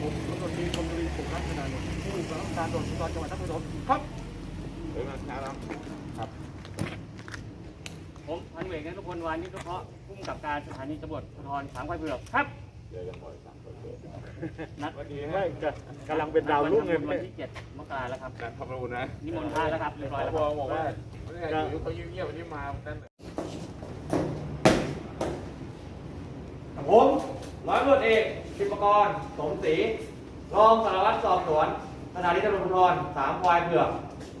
ผมตำรวจตรีชมบุรีสุรัตนานุผู้กำกับการตำรวจภูธรจังหวัดนครปฐมครับ ผม พันเวกนันทุกคนวานิชนุเคราะห์ผู้กำกับการสถานีตำรวจภูธรสามควายเผือกครับนัดไม่จะกำลังเป็นดาวรุ่งเลยวันที่เจ็ดมกราแล้วครับการทำรูนะนิมนต์พระแล้วครับเรียบร้อยแล้วพคอรับบอกว่าอยู่เขาเงียบๆวันนี้มานั่นผมร้อยตำรวจเอกชิปกรสมศรีรองสารวัตรสอบสวนสถานีตำรวจภูธรสามควายเผือก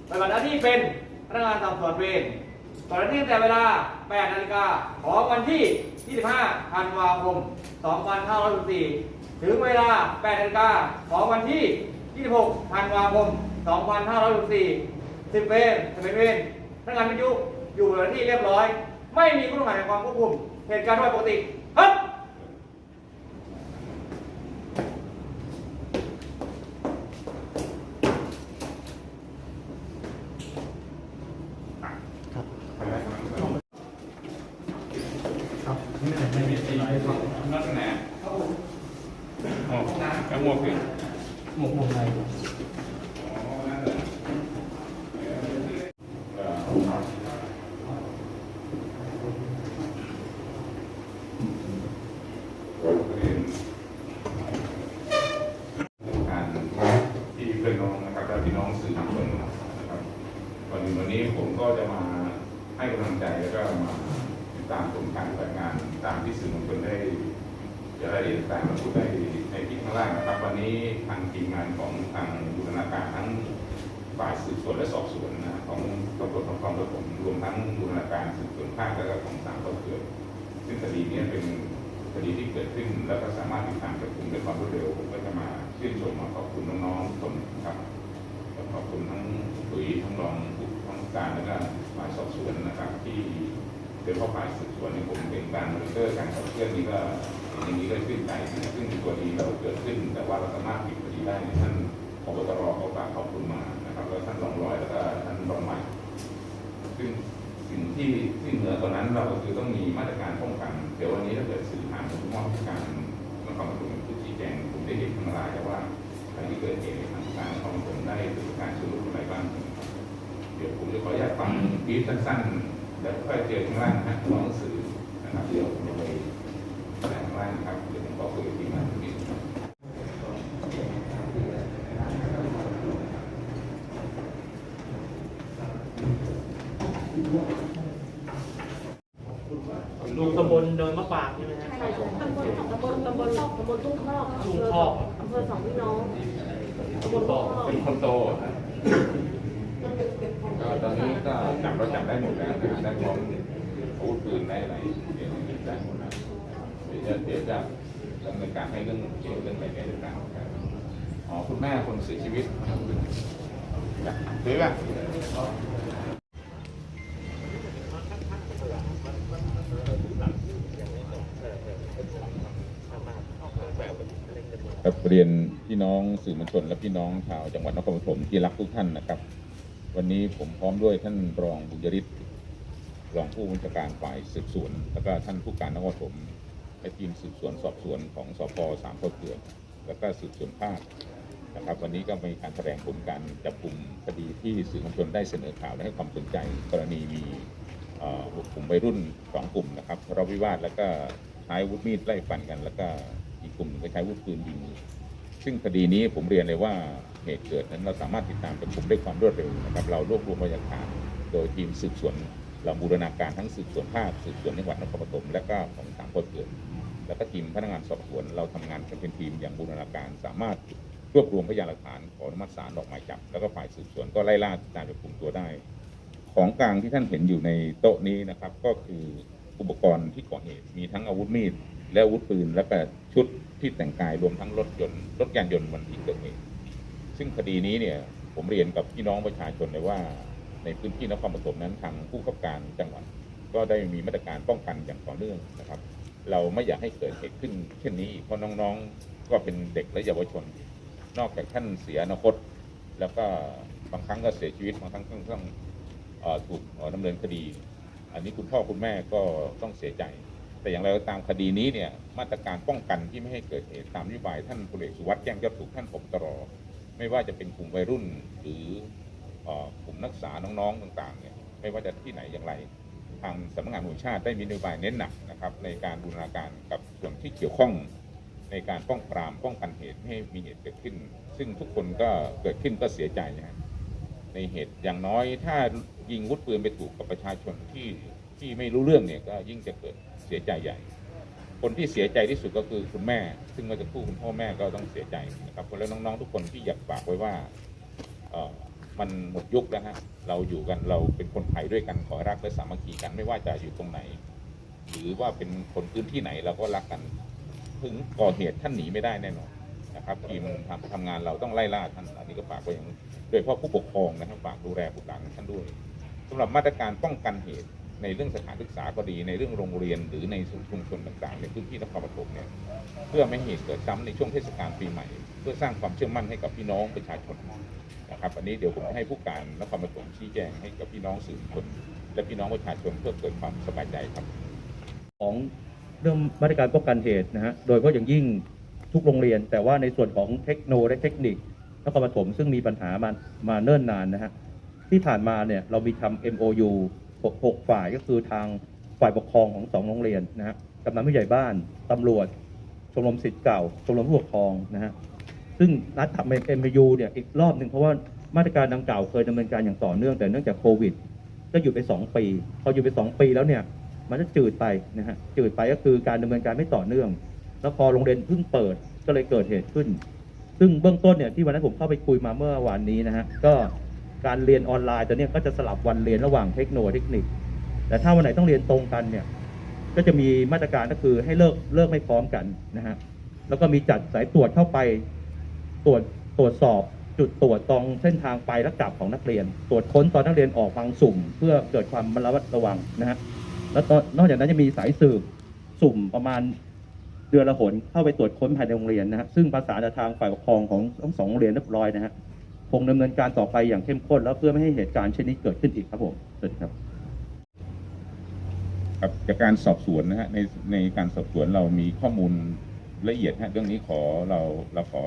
ปฏิบัติหน้าที่เป็นพนักงานสอบสวนเวร ตอนนี้ตั้งแต่เวลา 8 นาฬิกาของวันที่ 25 ธันวาคม 2564 ถึงเวลา 8 นาฬิกาของวันที่ 26 ธันวาคม 2564 10เวร11เวรพนักงานวิทยุอยู่ในที่เรียบร้อย ไม่มีผู้ต้องหาในความควบคุม เหตุการณ์ทั่วปกติครับ นัดแหนหมวกกระหมวกขึ้น หมกหมกใน การที่เพื่อนน้องนะครับและ พี่น้องสื่อมวลชนนะครับวันนี้วันนี้ผมก็จะมาให้กำลังใจแล้วก็มาติดตามผลการปฏิบัติงานตามที่สื่อมวลชนได้จะได้ต่างมาพูดได้ในที่ข้างล่างนะครับ วันนี้ทางทีมงานของทางบูรณาการทั้งฝ่ายสืบสวนและสอบสวนนะของตำรวจนครปฐมรวมทั้งบูรณาการสืบสวนภาคและก็ของสามก็เกิดซึ่งคดีนี้เป็นคดีที่เกิดขึ้น แล้วก็สามารถติดตามจับกลุ่มด้วยความรวดเร็วผมก็จะมาชื่นชมมาขอบคุณน้องๆทุกคนนะครับและขอบคุณทั้งปุ๋ยทั้งรองผู้ทั้ง การและก็ฝ่ายสอบสวนนะครับ ที่โดยเฉพาะฝ่ายสืบสวนเนี่ยผมเป็นการมอนิเตอร์การขับเคลื่อนนี้ก็อย่างนี้ก็ชื่นใจนะซึ่งตัวดีเราเกิดขึ้น แต่ว่าเราสามารถปิดคดีได้เนี่ยท่านพบตรเขาฝากขอบคุณมานะครับแล้วท่านรองร้อยแล้วก็ท่านรองใหม่ซึ่งสิ่งที่ที่เหนือกว่านั้นเราก็คือต้องมีมาตรการป้องกัน เดี๋ยววันนี้ถ้าเกิดสื่อผ่านผมมอบการนครปฐมเป็นผู้ชี้แจงผมได้เห็นทางไลน์แต่ว่าอะไรที่เกิดเหตุทางการนครปฐมได้ถือการชุมนุม ยวผมจะขออนุญาตฟังบีฟสั้นๆแล้วค่อยเจอข้างล่างนะของหนังสือนะครับเดี๋ยวผมจะไปแถลงข้างล่างนะครับเดี๋ยวผมขอคุยกับทีมงานนิดนึงครับลูกตำบลเดินมะปรางใช่ไหมฮะตำบลตำบลตำบลตำบลทุ่งคอกทุ่งคอกอำเภอสองพี่น้องตำบลทุ่งคอกเป็นคนโตนะ ก็ตอนนี้ก็จับก็จับได้หมดแล้วนะได้พร้อมอาวุธปืนได้อะไรเดี๋ยวนี้ได้หมดแล้วเดี๋ยวจะเดี๋ยวจะดำเนินการให้เรื่องเกี่ยวกับเรื่องอะไรแก้ต่างๆครับอ๋อคุณแม่คนเสียชีวิตซื้อป่ะครับเรียนพี่น้องสื่อมวลชนและพี่น้องชาวจังหวัดนครปฐมที่รักทุกท่านนะครับ วันนี้ผมพร้อมด้วยท่านรองบุญยริศรองผู้บัญชาการฝ่ายสืบสวน แล้วก็ท่านผู้การนครปฐมและทีมสืบสวนสอบสวนของสพสามข้อเกือแล้วก็สืบสวนภาคนะครับวันนี้ก็มีการแถลงผลการจับกลุ่มคดีที่สื่อมวลชนได้เสนอข่าวและให้ความสนใจกรณีมีกลุ่มวัยรุ่นสองกลุ่มนะครับทะเลาะวิวาทแล้วก็ใช้วุธมีดไล่ฟันกัน แล้วก็อีกกลุ่มก็ใช้วุธปืนยิง ซึ่งคดีนี้ผมเรียนเลยว่าเหตุเกิดนั้นเราสามารถติดตามจับกลุ่มได้ความรวดเร็วนะครับเรารวบรวมพยานหลักฐานโดยทีมสืบสวนเราบูรณาการทั้งสืบสวนภาคสืบสวนจังหวัดนครปฐมและก็ของสามคนเกิดแล้วก็ทีมพนักงานสอบสวนเราทำงานกันเป็นทีมอย่างบูรณาการสามารถรวบรวมพยานหลักฐานขออนุมัติศาลออกหมายจับ แล้วก็ฝ่ายสืบสวนก็ไล่ล่าติดตามจับกลุ่มตัวได้ ของกลางที่ท่านเห็นอยู่ในโต๊ะนี้นะครับก็คือ อุปกรณ์ที่ก่อเหตุ มีทั้งอาวุธมีดและอาวุธปืน และก็ชุดที่แต่งกายรวมทั้งรถยนต์รถยานยนต์วันที่เกิดเหตุซึ่งคดีนี้เนี่ยผมเรียนกับพี่น้องประชาชนเลยว่า ในพื้นที่นครปฐมนั้นทางผู้ขับการจังหวัด ก็ได้มีมาตรการป้องกันอย่างต่อเนื่องนะครับ เราไม่อยากให้เกิดเหตุขึ้นเช่นนี้อีกเพราะน้องๆก็เป็นเด็กและเยาวชน นอกจากท่านเสียอนาคต แล้วก็บางครั้งก็เสียชีวิตบางครั้งต้องต้องถูกดำเนินคดี อันนี้คุณพ่อคุณแม่ก็ต้องเสียใจ แต่อย่างไรก็ตามคดีนี้เนี่ยมาตรการป้องกันที่ไม่ให้เกิดเหตุตามนโยบายท่านพลเอกสุวัสด์แจ้งยอดสุขท่านผมตรอไม่ว่าจะเป็นกลุ่มวัยรุ่นหรือกลุ่มนักศึกษาน้องๆต่างๆเนี่ยไม่ว่าจะที่ไหนอย่างไร ทางสำนักงานหน่วยชาติได้มีนโยบายเน้นหนักนะครับในการบูรณาการกับส่วนที่เกี่ยวข้องในการป้องปรามป้องกันเหตุไม่ให้มีเหตุเกิดขึ้น ซึ่งทุกคนก็เกิดขึ้นก็เสียใจนะฮะ ในเหตุอย่างน้อย ถ้ายิงวุธปืนไปถูกกับประชาชนที่ที่ไม่รู้เรื่องเนี่ยก็ยิ่งจะเกิดเสียใจใหญ่ คนที่เสียใจที่สุดก็คือคุณแม่ ซึ่งเมื่อจะพูดคุณพ่อแม่ก็ต้องเสียใจนะครับคนและน้องๆทุกคนที่อยากฝากไว้ว่าเออมันหมดยุคแล้วฮะเราอยู่กันเราเป็นคนไทยด้วยกันขอรักและสามัคคีกันไม่ว่าจะอยู่ตรงไหน หรือว่าเป็นคนพื้นที่ไหนเราก็รักกัน ถึงก่อเหตุท่านหนีไม่ได้แน่นอน นะครับทีมทำทำงานเราต้องไล่ล่าท่านอันนี้ก็ฝากไว้อย่างโดยเฉพาะผู้ปกครองนะครับฝากดูแลบุตรหลานท่านด้วยสำหรับมาตรการป้องกันเหตุในเรื่องสถานศึกษาก็ดีในเรื่องโรงเรียนหรือในชุมชนต่างๆ ในพื้นที่นครปฐมเนี่ยเพื่อไม่ให้เหตุเกิดซ้ำในช่วงเทศกาลปีใหม่ เพื่อสร้างความเชื่อมั่นให้กับพี่น้องประชาชนนะครับอันนี้เดี๋ยวผมให้ผู้การนครปฐมชี้แจงให้กับพี่น้องสื่อมวลชนและพี่น้องประชาชนเพื่อเกิดความสบายใจครับของเรื่องมาตรการป้องกันเหตุนะฮะโดยเฉพาะอย่างยิ่ง ทุกโรงเรียน แต่ว่าในส่วนของเทคโนและเทคนิคนครปฐมซึ่งมีปัญหามามาเนิ่นนานนะฮะที่ผ่านมาเนี่ยเรามีทำ MOU 6 ฝ่ายก็คือทางฝ่ายปกครองของสองโรงเรียนนะฮะกำนันผู้ใหญ่บ้านตำรวจ ชมรมสิทธิ์เก่า ชมรมผู้ปกครองนะฮะซึ่งนัดทำ MOU เนี่ยอีกรอบหนึ่งเพราะว่ามาตรการดังกล่าวเคยดำเนินการอย่างต่อเนื่องแต่เนื่องจากโควิด ก็หยุดไป 2 ปี พอหยุดไป 2 ปีแล้วเนี่ยมันจะจืดไปนะฮะจืดไปก็คือการดำเนินการไม่ต่อเนื่อง แล้วพอโรงเรียนเพิ่งเปิดก็เลยเกิดเหตุขึ้น ซึ่งเบื้องต้นเนี่ยที่วันนั้นผมเข้าไปคุยมาเมื่อวานนี้นะฮะก็การเรียนออนไลน์ตอนนี้ยก็จะสลับวันเรียนระหว่างเทคโนโลยีเทคนิค แต่ถ้าวันไหนต้องเรียนตรงกันเนี่ยก็จะมีมาตรการก็คือให้เลิกเลิกไม่พร้อมกันนะฮะแล้วก็มีจัดสายตรวจเข้าไปตรวจตรวจสอบจุดตรวจตรงเส้นทางไปและกลับของนักเรียน ตรวจค้นตอนนักเรียนออกบางสุ่ม เพื่อเกิดความระมัดระวังนะฮะแล้วนนอกจากนั้นจะมีสายสืบสุ่มประมาณ เดือนละหนเข้าไปตรวจค้นภายในโรงเรียนนะฮะซึ่งประสาทางฝ่ายปกครองของทั้งสองโรงเรียนเรียบร้อยนะฮะคงดำเนินการต่อไปอย่างเข้มข้น แล้วเพื่อไม่ให้เหตุการณ์เช่นนี้เกิดขึ้นอีกครับผมสวัสดีครับครับจากการสอบสวนนะฮะในในการสอบสวนเรามีข้อมูลละเอียดฮะเรื่องนี้ขอเราเราขอ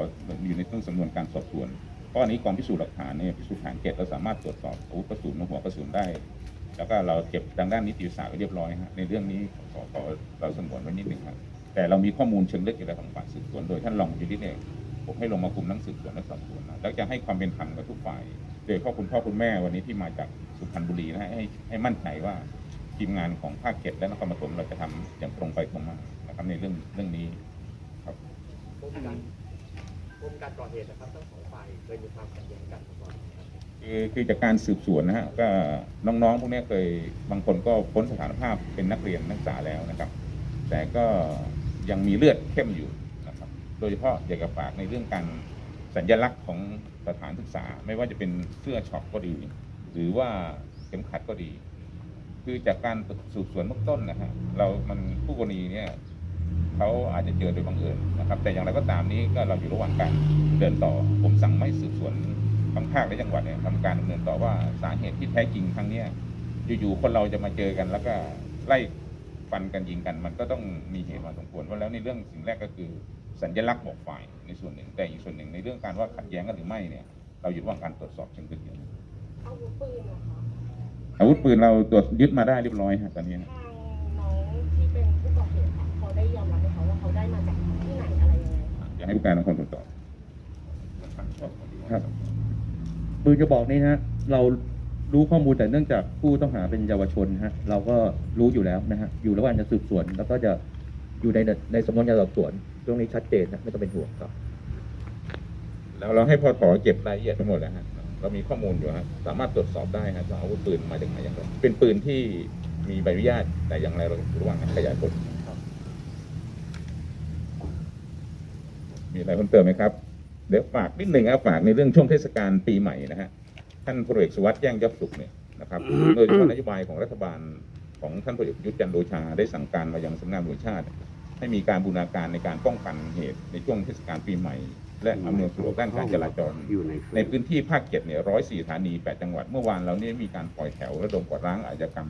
อยู่ในต้นสำนวนการสอบสวนเพราะอันนี้กองพิสูจน์หลักฐานเนี่ยพิสูจน์ฐานเกตเราสามารถตรวจสอบอาวุธกระสุนหัวกระสุนได้ แล้วก็เราเก็บทางด้านนิติวิทยาศาสตร์ไว้เรียบร้อยฮะในเรื่องนี้ขอขอเราสงวนไว้นิดหนึ่งครับ แต่เรามีข้อมูลเชิงลึกอยู่แล้วของฝ่ายสืบสวนโดยท่านรองยูริเนี่ยผมให้ลงมาคุมทั้งสืบสวนและสอบสวนนะแล้วจะให้ความเป็นธรรมกับทุกฝ่ายโดยเฉพาะคุณพ่อคุณแม่วันนี้ที่มาจากสุพรรณบุรีนะฮะให้ให้มั่นใจว่าทีมงานของภาคเจ็ดและนครปฐมเราจะทำอย่างตรงไปตรงมานะครับในเรื่องเรื่องนี้ครับปมการปมการก่อเหตุนะครับทั้งสองฝ่ายเคยมีความขัดแย้งกันมาก่อนนะครับคือคือจากการสืบสวนนะฮะก็น้องๆพวกเนี้ยเคยบางคนก็พ้นสถานภาพเป็นนักเรียนนักศึกษาแล้วนะครับ แต่ก็ ยังมีเลือดเข้มอยู่นะครับ โดยเฉพาะอยากจะฝากในเรื่องการสัญลักษณ์ของสถานศึกษา ไม่ว่าจะเป็นเสื้อช็อปก็ดี หรือว่าเข็มขัดก็ดี คือจากการสืบสวนเบื้องต้นนะฮะเรามันผู้กรณีเนี่ยเขาอาจจะเจอโดยบังเอิญนะครับ แต่อย่างไรก็ตามนี้ก็เราอยู่ระหว่างการเดินต่อ ผมสั่งไม่สืบสวนทั้งภาคและจังหวัดเนี่ยทำการดำเนินต่อว่าสาเหตุที่แท้จริงครั้งเนี้ยอยู่ๆคนเราจะมาเจอกันแล้วก็ไล่ ฟันกันยิงกัน มันก็ต้องมีเหตุมาสมควรเพราะแล้วในเรื่องสิ่งแรกก็คือสัญลักษณ์บอกฝ่ายในส่วนหนึ่ง แต่อีกส่วนหนึ่งในเรื่องการว่าขัดแย้งกันหรือไม่เนี่ย เราอยู่ระหว่างการตรวจสอบเชิงลึกอยู่อาวุธปืนเหรอคะอาวุธปืนเราตรวจยึดมาได้เรียบร้อยฮะตอนนี้ทางน้องที่เป็นผู้ก่อเหตุค่ะเขาได้ยอมรับไหมคะว่าเขาได้มาจากที่ไหนอะไรยังไงคะอยากให้ผู้การเป็นคนตรวจสอบครับปืนกระบอกนี้นะฮะเรา รู้ข้อมูลแต่เนื่องจากผู้ต้องหาเป็นเยาวชนฮะเราก็รู้อยู่แล้วนะฮะอยู่ระหว่างจะสืบสวน แล้วก็จะอยู่ในในสำนวนการสอบสวนตรงนี้ชัดเจนนะไม่ต้องเป็นห่วงครับแล้วเราให้พอถอเก็บรายละเอียดทั้งหมดแล้วฮะเรามีข้อมูลอยู่ฮะสามารถตรวจสอบได้ฮะว่าอาวุธปืนมาจากไหนอย่างไรเป็นปืนที่มีใบอนุญาตแต่อย่างไรเราอยู่ระหว่างการขยายผลมีอะไรเพิ่มเติมไหมครับเดี๋ยวฝากนิดหนึ่งครับฝากในเรื่องช่วงเทศกาลปีใหม่นะฮะ ท่านพลเอกสุวัสดิ์แจ้งยอดสุขเนี่ยนะครับโดยเฉพาะนโยบายของรัฐบาลของท่านพลเอกประยุทธ์จันทร์โอชาได้สั่งการมายังสำนักงานตำรวจแห่งชาติ ให้มีการบูรณาการในการป้องกันเหตุในช่วงเทศกาลปีใหม่ และอำนวยความสะดวกด้านการจราจร ในพื้นที่ภาคเจ็ดเนี่ยร้อยสี่สถานีแปดจังหวัดเมื่อวานเราเนี่ยมีการปล่อยแถวระดมกวาดล้างอาชญากรรม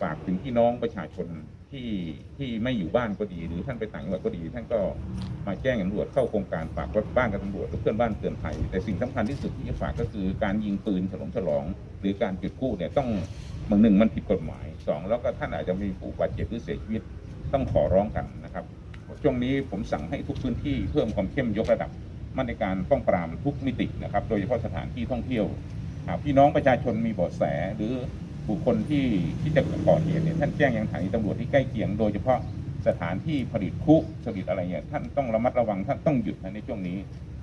ฝากถึงพี่น้องประชาชนที่ที่ไม่อยู่บ้านก็ดี หรือท่านไปต่างจังหวัดก็ดี ท่านก็มาแจ้งตำรวจเข้าโครงการฝากบ้านกับตำรวจเพื่อนบ้านเตือนภัยแต่สิ่งสำคัญที่สุดที่จะฝากก็คือการยิงปืนฉลิมฉลอง หรือการจุดพลุเนี่ยต้องบางหนึ่งมันผิดกฎหมายสองแล้วก็ท่านอาจจะมีผู้บาดเจ็บหรือเสียชีวิตต้องขอร้องกันนะครับช่วงนี้ผมสั่งให้ทุกพื้นที่เพิ่มความเข้มยกระดับมาตรการป้องปรามทุกมิตินะครับ โดยเฉพาะสถานที่ท่องเที่ยวหากพี่น้องประชาชนมีเบาะแสหรือ บุคคลที่ที่จะก่อเหตุเนี่ยท่านแจ้งยังสถานีตำรวจที่ใกล้เคียงโดยเฉพาะสถานที่ผลิตคุผลิตอะไรเนี่ยท่านต้องระมัดระวังท่านต้องหยุดในช่วงนี้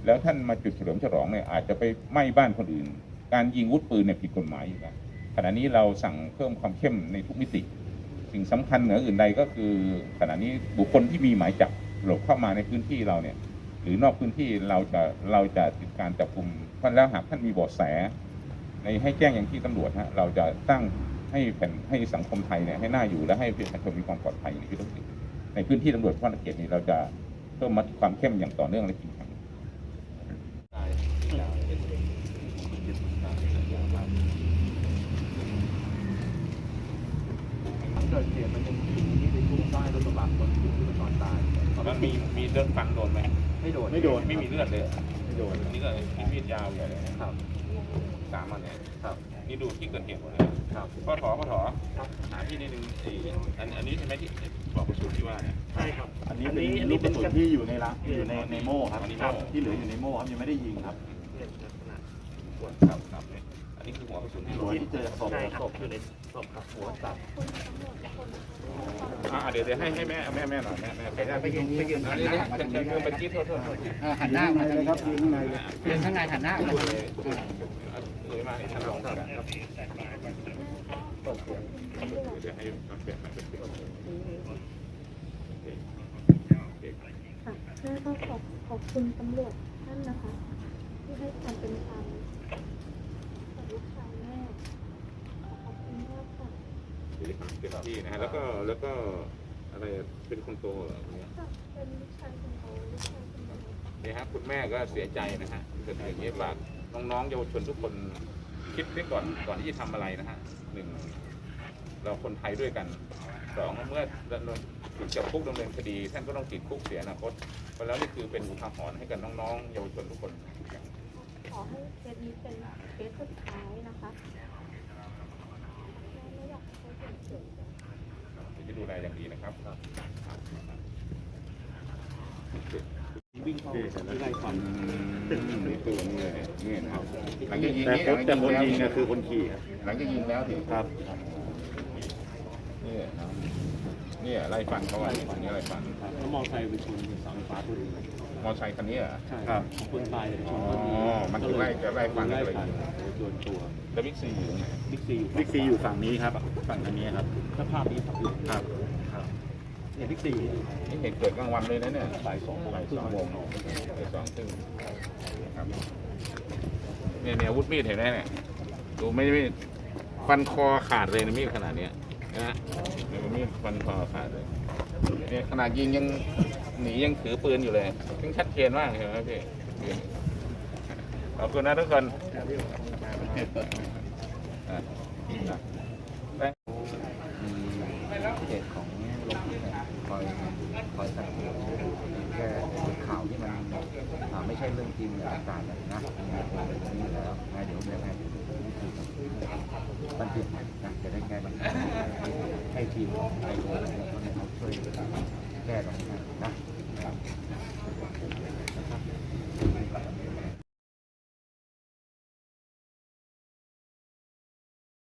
แล้วท่านมาจุดเฉลิมฉลองเนี่ยอาจจะไปไหม้บ้านคนอื่น การยิงวุธปืนเนี่ยผิดกฎหมายอยู่แล้วขณะนี้เราสั่งเพิ่มความเข้มในทุกมิติ สิ่งสำคัญเหนืออื่นใดก็คือขณะนี้บุคคลที่มีหมายจับหลบเข้ามาในพื้นที่เราเนี่ยหรือนอกพื้นที่เราจะเราจะติดการจับกลุ่มเพราะแล้วหากท่านมีเบาะแส ในให้แจ้งอย่างที่ตำรวจฮะเราจะตั้งให้แผ่นให้สังคมไทยเนี่ยให้น่าอยู่และให้ประชาชนมีความปลอดภัยในชีวิตทุกสิ่งในพื้นที่ตำรวจพระนครเขตนี้เราจะเพิ่มมาตรความเข้มอย่างต่อเนื่องและจริงจังเกิดเหตุมันยังมีที่ไปทุ่มใต้รถกระบะคนที่มันนอนตายตอนนั้นมีมีเลือดฟันโดนไหมไม่โดนไม่โดนไม่มีเลือดเลยไม่โดนอันนี้ก็มีมีดยาวใหญ่เลยนะครับ สามอันเนี่ยครับ นี่ดูที่เกิดเหตุหมดเลยครับพ่อถอพ่อถอหาพี่นิดนึงไอ้อันอันนี้ใช่ไหมที่บอกกระสุนที่ว่าเนี่ย ใช่ครับ อันนี้เป็นลูกกระสุนที่อยู่ในรังอยู่ในในโม่ครับอันนี้โม่ที่เหลืออยู่ในโม่ครับยังไม่ได้ยิงครับเนี่ยลักษณะปวดครับครับเนี่ยอั นนี้คือหัวกระสุนที่หัวที่เจอศพใช่ครับศพอยู่ในศพครับหัวตับอ่าเดี๋ยวเดี๋ยวให้ให้แม่แม่แม่หน่อยแม่แม่ไปได้ไปยืนไปยืนอันนี้เชิญเชิญเชิญไปจี้โทษโทษโทษหันหน้ามาเลยครับยิงข้างในเลยยืนข้างในหันหน้ามาเลยเลยมาท่านรองครับเดี๋ยวให้เปลี่ยนมาเป็นเปลี่ยนค่ะแม่ก็ขอบขอบคุณตำรวจท่านนะคะ ที่ให้ความเป็นธรรมกับลูกชายแม่ขอบคุณมากค่ะ เต็มที่นะฮะแล้วก็แล้วก็อะไรเป็นคนโตเหรอคนนี้ค่ะเป็นลูกชายคนโตลูกชายคนโตนี่ฮะคุณแม่ก็เสียใจนะฮะเกิดอย่างนี้ฝากน้องๆเยาวชนทุกคนคิดไว้ก่อนก่อนที่จะทำอะไรนะฮะหนึ่งเราคนไทยด้วยกันสองเมื่อถูกจับคุกดำเนินคดี ท่านก็ต้องติดคุกเสียอนาคตเพราะแล้วนี่คือเป็นอุทาหรณ์ให้กับน้องๆเยาวชนทุกคน ขอให้เคสนี้เป็นเคสสุดท้ายนะคะแม่ไม่อยากให้เขาเสียเสียใจจะดูแลอย่างดีนะครับวิ่งเข้าที่ไล่ฟันนี่ตัวนี้เลยนี่นะครับหลังจากยิงแต่นี่คนแต่คนยิงเนี่ยคือคนขี่ครับหลังจากยิงแล้วถึงครับนี่นะนี่ไล่ฟันเขาว่านี่อันนี้ไล่ฟันแล้วมอไซค์ไปชนเสาไฟฟ้าพอดีมอไซค์คันนี้เหรอใช่ครับของคนตายเลยชอ๋อนพอดีมันถึงไล่จะไล่ฟันไล่เลยฟันโดนตัวแล้วบิ๊กซีอยู่ตรงไหนบิ๊กซีอยู่บิ๊กซีอยู่ฝั่งนี้ครับ ฝั่งทางนี้ครับถ้าภาพนี้ครับครับเนี่ยบิ๊กซีนี่เหตุเกิดกลางวันเลยนะเนี่ยบ่ายสองบ่ายสองโมงบ่ายสองครึ่งครับเนี่ยเนี่ยอาวุธมีดเห็นไหมเนี่ยดูไม่ไม่ฟันคอขาดเลยนะมีดขนาดเนี้ยนะฮะเนี่ยมีดฟันคอขาดเลยเนี่ยขนาดยิงยังหนียังถือปืนอยู่เลยยังชัดเจนมากเห็นไหมพี่ขอบคุณนะทุกคนอะ เพจของลงที่เนี่ยคอยคอยสนับสนุนแค่ข่าว ช่มีองจริงต่างๆเลยนะมีคนเป็นอย่างนี้แล้วนะเดี๋ยวแม่ให้ดี๋ยวผมคุยกับบันทึกนะจะได้แก้ปัญหาให้ให้ทีมของไทยโลแล้วก็ให้เขาช่วยแก้ตรงนี้